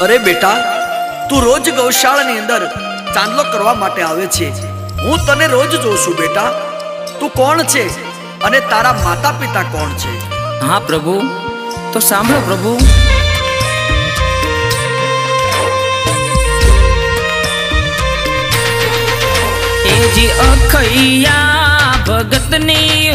અરે બેટા, તું રોજ ગૌશાળાની અંદર ચાંદલો કરવા માટે આવે છે. હું તને રોજ જોઉં છું બેટા. તું કોણ છે અને તારા માતા પિતા કોણ છે? હા, પ્રભુ. તો સાંભળો, પ્રભુ. એ જી અખૈયા ભગતની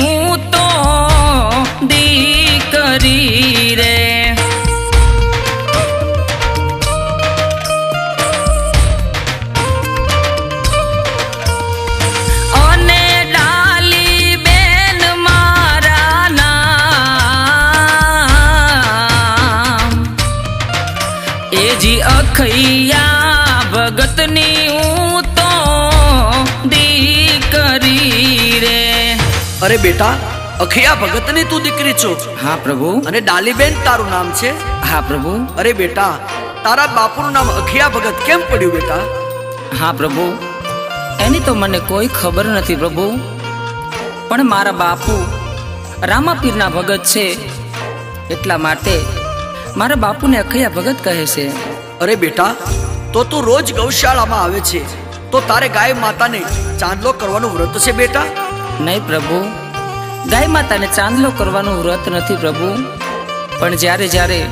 અરે બેટા અખિયા ભગતની તું દીકરી છો. હા પ્રભુ. અને ડાલીબેન તારું નામ છે? હા પ્રભુ. અરે બેટા તારા બાપુનું નામ અખિયા ભગત કેમ પડ્યું બેટા? હા પ્રભુ. એની તો મને કોઈ ખબર નથી પ્રભુ. પણ મારા બાપુ રામાપીરના ભગત છે એટલા માટે મારા બાપુને અખૈયા ભગત કહે છે. અરે બેટા તો તું રોજ ગૌશાળામાં આવે છે. તો તારે ગાય માતાને ચાંદલો કરવાનું વ્રત છે બેટા? નહીં પ્રભુ. ગાય માતાને ચાંદલો કરવાનું વ્રત નથી પ્રભુ. પણ જ્યારે જ્યારે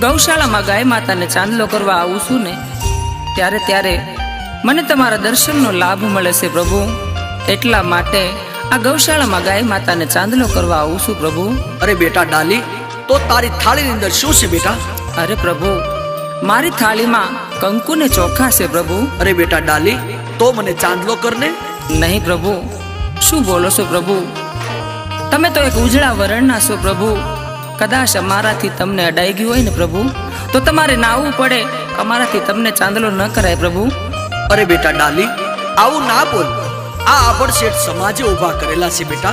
ગૌશાળામાં ગાય માતાને ચાંદલો કરવા આવું છું ને ત્યારે ત્યારે મને તમારા દર્શનનો લાભ મળે છે પ્રભુ. એટલા માટે આ ગૌશાળામાં ગાય માતાને ચાંદલો કરવા આવું છું પ્રભુ. અરે બેટા ડાલી તો તારી થાળીની અંદર શું છે બેટા? અરે પ્રભુ મારી થાળીમાં કંકુને ચોખા છે પ્રભુ. અરે બેટા ડાલી તો મને ચાંદલો કરને. નહીં પ્રભુ શું બોલો છો પ્રભુ? તમે તો એક ઉજળા વરણના છો પ્રભુ. કદાચ અમારાથી તમને અડાઈ ગયું હોય ને પ્રભુ? તો તમારે નાવું પડે. અમારાથી તમને ચાંદલો ન કરાય પ્રભુ. અરે બેટા ડાલી આવું ના બોલ. આ આભડ શેઠ સમાજે ઊભા કરેલા છે બેટા.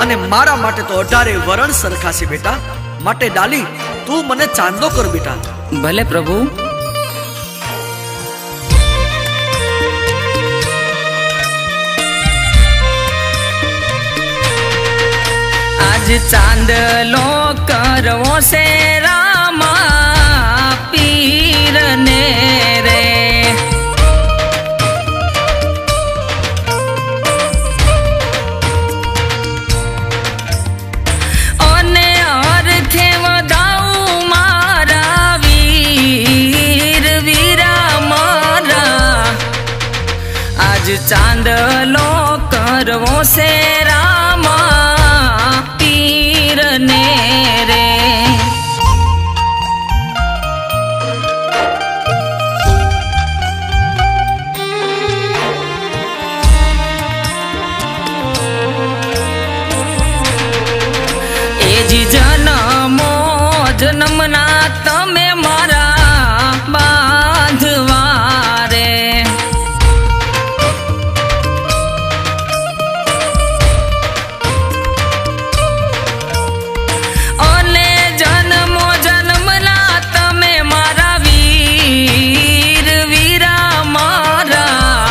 અને મારા માટે તો અઢારે વરણ સરખા છે બેટા. માટે ડાલી તું મને ચાંદલો કર બેટા. ભલે પ્રભુ. આજ ચાંદલો કરવો છે રામા પીરને રે. અને અર્થે વધાવું મારા વીર, વીરા, મારા. આજ ચાંદલો એ જી જનમો, જન્મના તમે મારા બાંધવા રે. અને જન્મો, જન્મના તમે મારા વીર, વીરા મારા.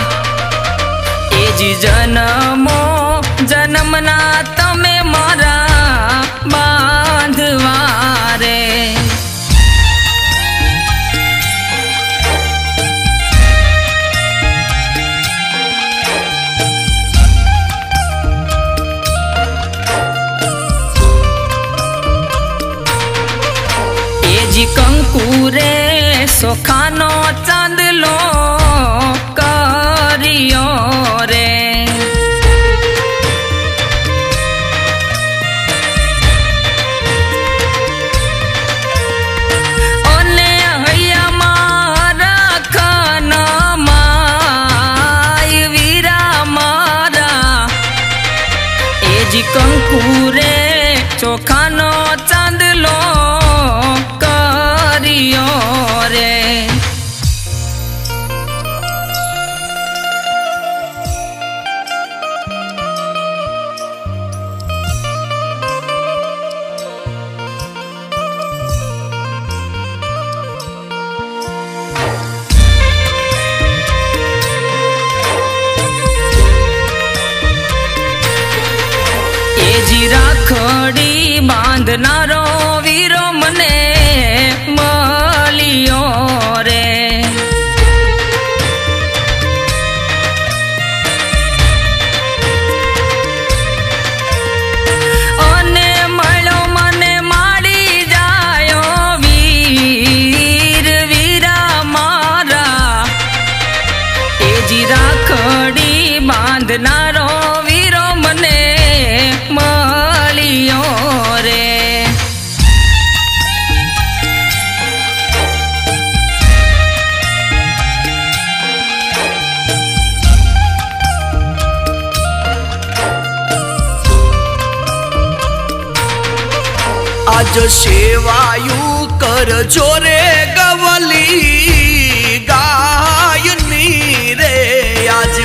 એ જી જન્મો, જન્મના સોખાનો ચાંદલો જી રાખડી બાંધનારો વીરો મને મળ્યો રે. અને મળ્યો મને માડી જાયો વીર, વીરા મારા. એ જી રાખડી બાંધનારો આજ સેવાયું કરજો રે ગવલી ગાયની રે આજ.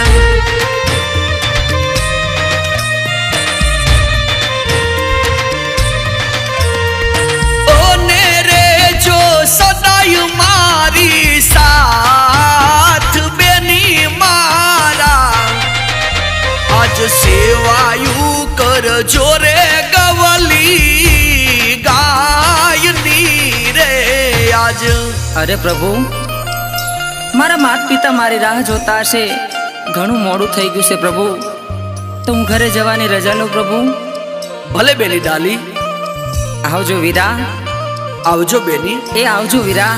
ઓને રે જો સદાય મારી સાથ બેની મારા. આજ સેવાયું કરજો અરે પ્રભુ મારા માતા પિતા મારી રાહ જોતા હશે. ઘણું મોડું થઈ ગયું છે પ્રભુ. તો હું ઘરે જવાની રજા લઉં પ્રભુ? ભલે બેની ડાલી. આવજો વીરા. આવજો બેની. એ આવજો વીરા.